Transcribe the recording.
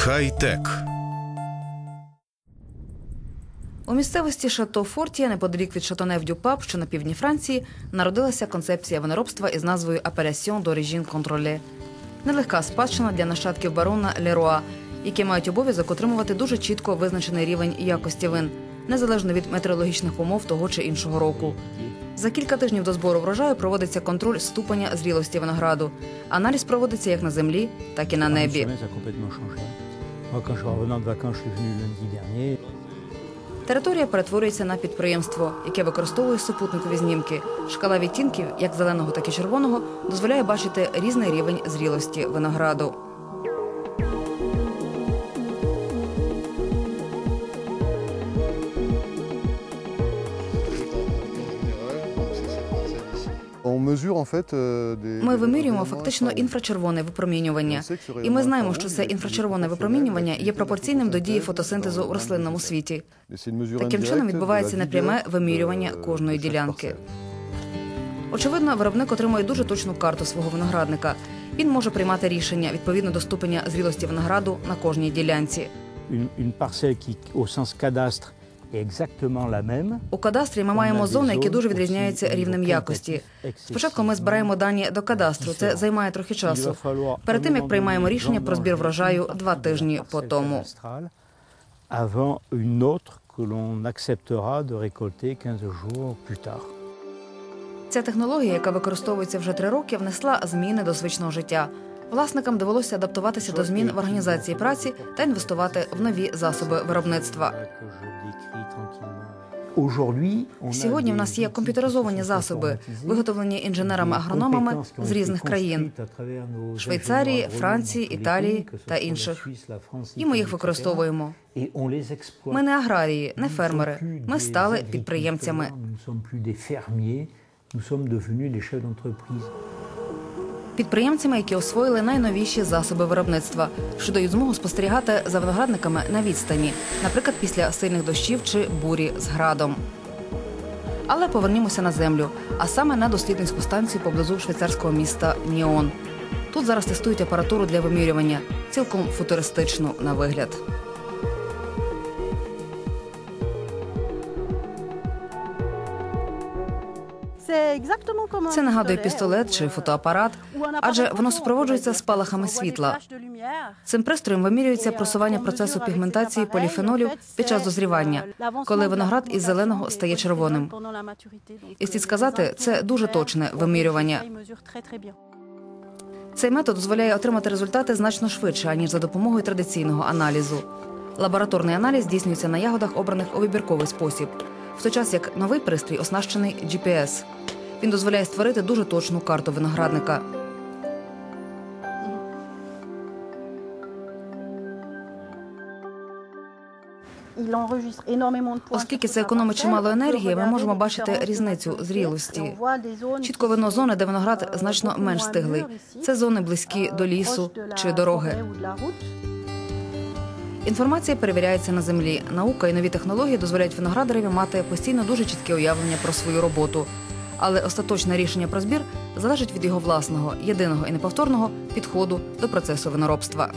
Хай-тек. У місцевості Шато Фортія, неподалік від Шатонев Дюпап, що на півдні Франції, народилася концепція виноробства із назвою Appellation d'origine contrôlée. Нелегка спадщина для нащадків барона Леруа, які мають обов'язок отримувати дуже чітко визначений рівень якості вин, незалежно від метеорологічних умов того чи іншого року. За кілька тижнів до збору врожаю проводиться контроль ступеня зрілості винограду. Аналіз проводиться як на землі, так і на небі. Dernier. Територія перетворюється на підприємство, яке використовує супутникові знімки. Шкала відтінків, як зеленого, так і червоного, дозволяє бачити різний рівень зрілості винограду. Ми вимірюємо фактично інфрачервоне випромінювання. І ми знаємо, що це інфрачервоне випромінювання є пропорційним до дії фотосинтезу в рослинному світі. Таким чином відбувається непряме вимірювання euh, кожної ділянки. Очевидно, виробник отримує дуже точну карту свого виноградника. Він може приймати рішення відповідно до ступеня зрілості винограду на кожній ділянці. Une, une parcelle qui, au sens cadastre, У кадастрі ми маємо зони, які дуже відрізняються рівнем якості. Спочатку ми збираємо дані до кадастру. Це займає трохи часу. Перед тим як приймаємо рішення про збір врожаю два тижні по тому. Avant une autre que l'on acceptera de récolter 15 jours plus tard. Ця технологія, яка використовується вже три роки, внесла зміни до звичного життя. Власникам довелося адаптуватися до змін в організації праці та інвестувати в нові засоби виробництва. Сьогодні в нас є комп'ютеризовані засоби, виготовлені інженерами-агрономами з різних країн. Швейцарії, Франції, Італії та інших. І ми їх використовуємо. Ми не аграрії, не фермери. Ми стали підприємцями. Nous sommes nous devenus des chefs d'entreprise. Підприємцями, які освоїли найновіші засоби виробництва, що дають змогу спостерігати за виноградниками на відстані, наприклад, після сильних дощів чи бурі з градом. Але повернімося на землю, а саме на дослідницьку станцію поблизу швейцарського міста Ніон. Тут зараз тестують апаратуру для вимірювання, цілком футуристичну на вигляд. Це нагадує пістолет чи фотоапарат, адже воно супроводжується спалахами світла. Цим пристроєм вимірюється просування процесу пігментації поліфенолів під час дозрівання, коли виноград із зеленого стає червоним. І слід сказати, це дуже точне вимірювання. Цей метод дозволяє отримати результати значно швидше, аніж за допомогою традиційного аналізу. Лабораторний аналіз здійснюється на ягодах, обраних у вибірковий спосіб, в той час як новий пристрій оснащений GPS. Він дозволяє створити дуже точну карту виноградника. Оскільки це економить чимало енергії, ми можемо бачити різницю зрілості. Чітко видно зони, де виноград значно менш стиглий. Це зони близькі до лісу чи дороги. Інформація перевіряється на землі. Наука і нові технології дозволяють виноградареві мати постійно дуже чітке уявлення про свою роботу. Але остаточне рішення про збір залежить від його власного, єдиного і неповторного підходу до процесу виноробства.